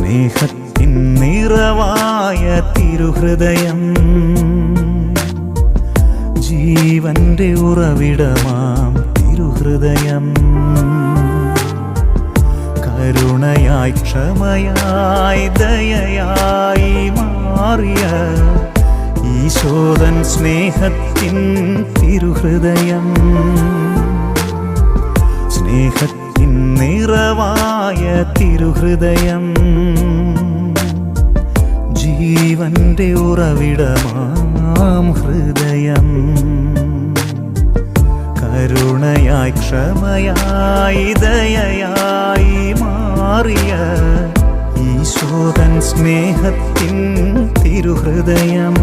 സ്നേഹത്തിൻ നിറവായ തിരുഹൃദയം ജീവന്റെ ഉറവിടമാം തിരുഹൃദയം. കരുണയായി ക്ഷമയായി ദയയായി മാറിയ ഈശോദൻ സ്നേഹത്തിൻ തിരുഹൃദയം. സ്നേഹത്തിൻ നിറവായ തിരുഹൃദയം ജീവന്റെ ഉറവിടമാം ഹൃദയം. കരുണയായി ക്ഷമയായി ദയയായി മാറിയ ഈശോകൻ സ്നേഹത്തിൻ തിരുഹൃദയം.